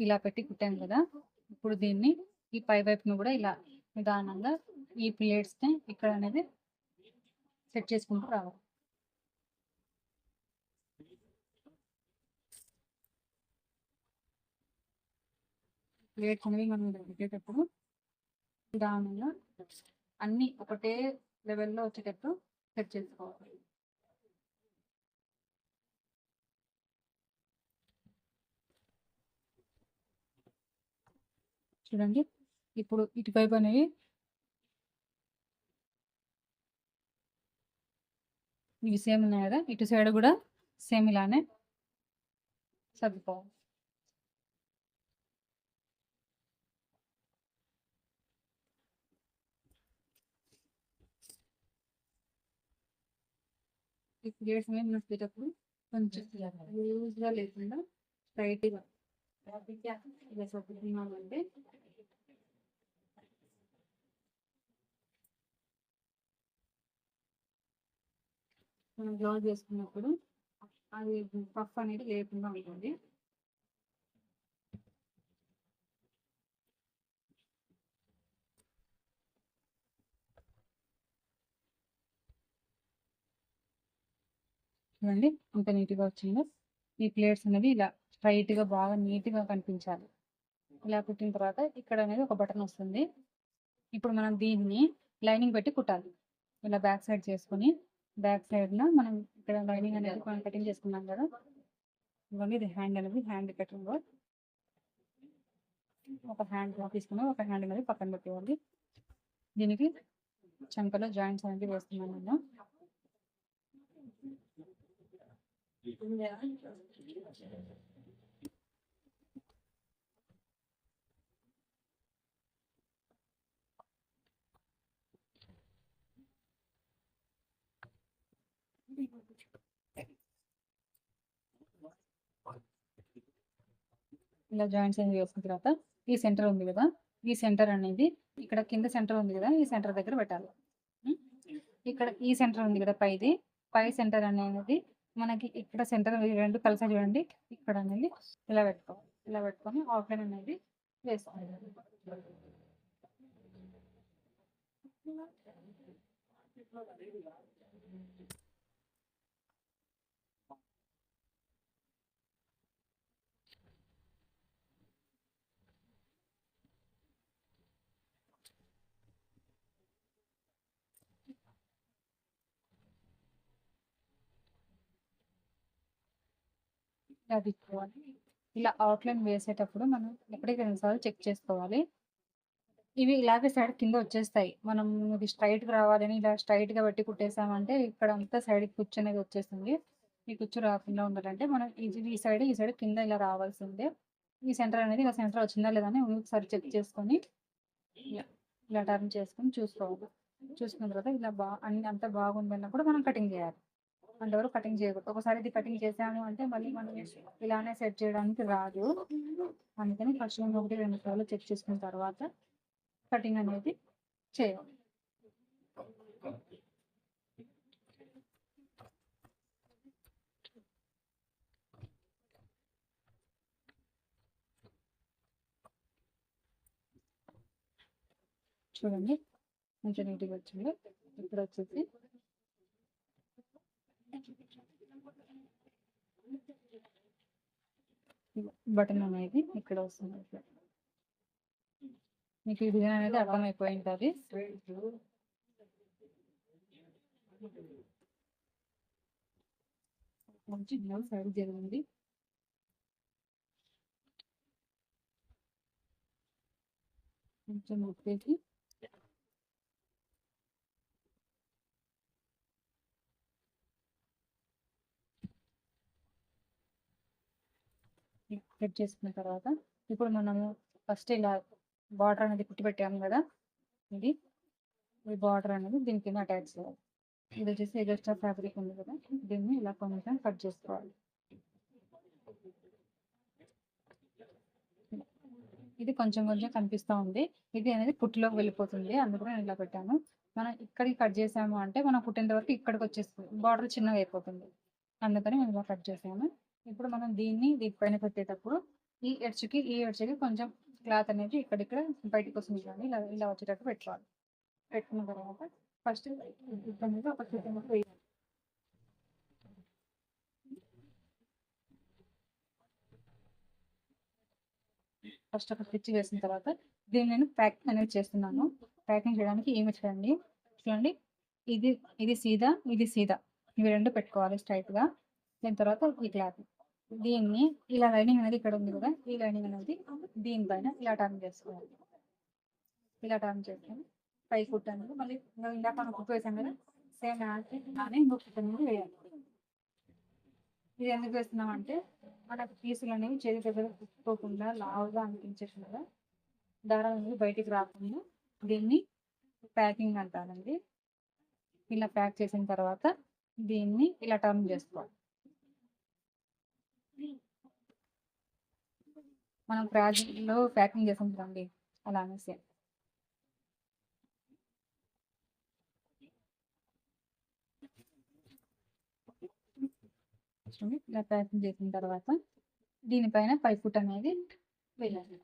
ఇలా పెట్టి కుట్టాం కదా ఇప్పుడు దీన్ని ఈ పై వైపును కూడా ఇలా నిదానంగా ఈ ప్లేట్స్ని ఇక్కడ అనేది సెట్ చేసుకుంటూ రావాలి. ప్లేట్స్ అనేవి మనం పెట్టేటప్పుడు నిదానంగా అన్ని ఒకటే లెవెల్లో వచ్చేటట్టు సెట్ చేసుకోవాలి. చూడండి. ఇప్పుడు ఇటువైపు అనేవి ఇవి సేమ్ ఉన్నాయి కదా? ఇటు సైడ్ కూడా సేమ్ ఇలానే సర్దుకోవాలి. ఈ ప్లేట్స్ మీద నొక్కేటప్పుడు కొంచెం లూజ్గా లేకుండా స్ట్రైట్గా ఇలా సర్దుకున్నామంటే మనం బ్లౌజ్ చేసుకున్నప్పుడు అది పఫ్ అనేది లేకుండా ఉంటుంది చూడండి అంత నీట్గా వచ్చిందో ఈ ప్లేట్స్ అనేవి ఇలా స్ట్రైట్గా బాగా నీట్గా కనిపించాలి. ఇలా కుట్టిన తర్వాత ఇక్కడ అనేది ఒక బటన్ వస్తుంది. ఇప్పుడు మనం దీన్ని లైనింగ్ పెట్టి కుట్టాలి. ఇలా బ్యాక్ సైడ్ చేసుకొని బ్యాక్ సైడ్లో మనం ఇక్కడ లైనింగ్ అనేది మనం కటింగ్ చేసుకున్నాం కదా. ఇవ్వండి ఇది హ్యాండ్ అనేది హ్యాండ్ కటింగ్ ఒక హ్యాండ్ తీసుకుని ఒక హ్యాండ్ అనేది పక్కన పెట్టేవాళ్ళు దీనికి చంకలో జాయింట్స్ అనేది వేస్తున్నాను నేను. ఇలా జాయింట్స్ అనేది వేసుకున్న తర్వాత ఈ సెంటర్ ఉంది కదా ఈ సెంటర్ అనేది ఇక్కడ కింద సెంటర్ ఉంది కదా ఈ సెంటర్ దగ్గర పెట్టాలి. ఇక్కడ ఈ సెంటర్ ఉంది కదా పైది. పై సెంటర్ అనేది మనకి ఇక్కడ సెంటర్ రెండు కలిసి చూడండి. ఇక్కడ అనేది ఇలా పెట్టుకోవాలి. ఇలా పెట్టుకొని ఆఫ్లైన్ అనేది వేసుకోవాలి. ఇలా తిప్పుకోవాలి ఇలా అవుట్లైన్ వేసేటప్పుడు మనం ఒకటికి రెండుసార్లు చెక్ చేసుకోవాలి. ఇవి ఇలాగే సైడ్ కింద వచ్చేస్తాయి. మనం ఇది స్ట్రైట్గా రావాలని ఇలా స్ట్రైట్గా పెట్టి కుట్టేసామంటే ఇక్కడ అంతా సైడ్ కుచ్చు అనేది వచ్చేస్తుంది. ఈ కుచ్చు రాకుండా ఉండాలంటే మనం ఇది ఈ సైడ్ ఈ సైడ్ కింద ఇలా రావాల్సిందే. ఈ సెంటర్ అనేది ఇలా సెంటర్ వచ్చిందా లేదా అని ఒకసారి చెక్ చేసుకొని ఇలా ఇలా టర్న్ చేసుకొని చూసుకోవాలి. చూసుకున్న తర్వాత ఇలా బా అన్ని అంతా బాగుందన్నా మనం కటింగ్ చేయాలి. అంతవరకు కటింగ్ చేయకూడదు. ఒకసారి ఇది కటింగ్ చేసాము అంటే మళ్ళీ మనం ఇలానే సెట్ చేయడానికి రాదు. అందుకని ఫస్ట్ ఒకటి రెండు సార్లు చెక్ చేసుకున్న తర్వాత కటింగ్ అనేది చేయాలి. చూడండి. ఎంత నీట్గా వచ్చిందో. ఇప్పుడు వచ్చేసి బటన్ అనేది ఇక్కడ వస్తుంది. మీకు ఈ డిజైన్ అనేది అర్థమైపోయి ఉంటుంది. మంచి బ్లౌజ్ సైడ్ జరిగింది కొంచెం ఉప్పేసి కట్ చేసుకున్న తర్వాత ఇప్పుడు మనము ఫస్ట్ ఇలా బార్డర్ అనేది కుట్టి పెట్టాము కదా ఇది ఈ బార్డర్ అనేది దీని కింద అటాచ్ చేయాలి. ఇది వచ్చేసి ఎగస్ట్రా ఫ్యాబ్రిక్ ఉంది కదా దీన్ని ఇలా కొంచెం కట్ చేసుకోవాలి. ఇది కొంచెం కొంచెం కనిపిస్తూ ఉంది. ఇది అనేది పుట్టిలోకి వెళ్ళిపోతుంది అందుకు నేను ఇలా పెట్టాను. మనం ఇక్కడికి కట్ చేసాము అంటే మనం కుట్టేంత వరకు ఇక్కడికి వచ్చేస్తుంది బార్డర్ చిన్నగా అయిపోతుంది. అందుకని మేము ఇలా కట్ చేసాము. ఇప్పుడు మనం దీన్ని దీని పైన పెట్టేటప్పుడు ఈ ఎడ్జ్‌కి, ఈ ఎడ్జ్‌కి కొంచెం క్లాత్ అనేది ఇక్కడిక్కడ బయటకు వస్తుంది కానీ ఇలా ఇలా వచ్చేటట్టు పెట్టుకోవాలి. పెట్టుకున్న తర్వాత ఫస్ట్ ఇక్కడ ఒక చుట్టూ వేయాలి. ఫస్ట్ ఒక స్టిచ్ వేసిన తర్వాత దీన్ని నేను ప్యాకింగ్ అనేది చేస్తున్నాను. ప్యాకింగ్ చేయడానికి ఏమి చేయండి చూడండి. ఇది ఇది సీదా, ఇది సీదా. ఇవి రెండు పెట్టుకోవాలి స్ట్రైట్గా దాని తర్వాత ఈ క్లాత్. దీన్ని ఇలా లైనింగ్ అనేది ఇక్కడ ఉంది కదా! ఈ లైనింగ్ అనేది దీనిపైన ఇలా టర్న్ చేసుకోవాలి. ఇలా టర్న్ చేసుకొని పై కుట్టు అనేది మళ్ళీ ఇలా ఇందాక మనం కుట్టు వేసాం కదా! సేమ్ కానీ ఇంకో కుట్టు అనేది వేయాలి. ఇది ఎందుకు వేస్తున్నామంటే మనకు పీసులు అనేవి చేతి దగ్గర కుట్టుకోకుండా లావుగా అనిపించకుండా దారం అనేది బయటికి రాకుండా దీన్ని ప్యాకింగ్ అంటారండి. ఇలా ప్యాక్ చేసిన తర్వాత దీన్ని ఇలా టర్న్ చేసుకోవాలి. మనం ప్రాజెక్ట్‌లో ప్యాకింగ్ చేసాం అలా అనేసి ఇలా ప్యాకింగ్ చేసిన తర్వాత దీనిపైన పై ఫుట్ అనేది వేయాలి.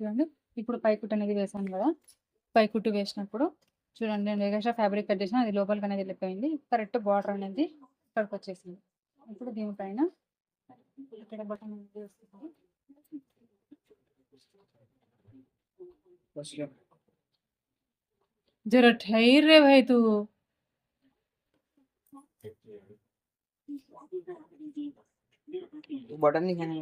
చూడండి. ఇప్పుడు పై కుట్టు అనేది వేసాను కదా! పై కుట్టు వేసినప్పుడు చూడండి నేను ఎగస్ట్రా ఫ్యాబ్రిక్ కట్ చేసినా అది లోపలికి అనేది వెళ్ళిపోయింది. కరెక్ట్ బార్డర్ అనేది ఇక్కడికొచ్చేసింది. ఇప్పుడు దీనిపైన ఇక్కడ బటన్ అనేది వేసుకోవాలి. जरा ठहर रे भाई तू बटन नहीं खाने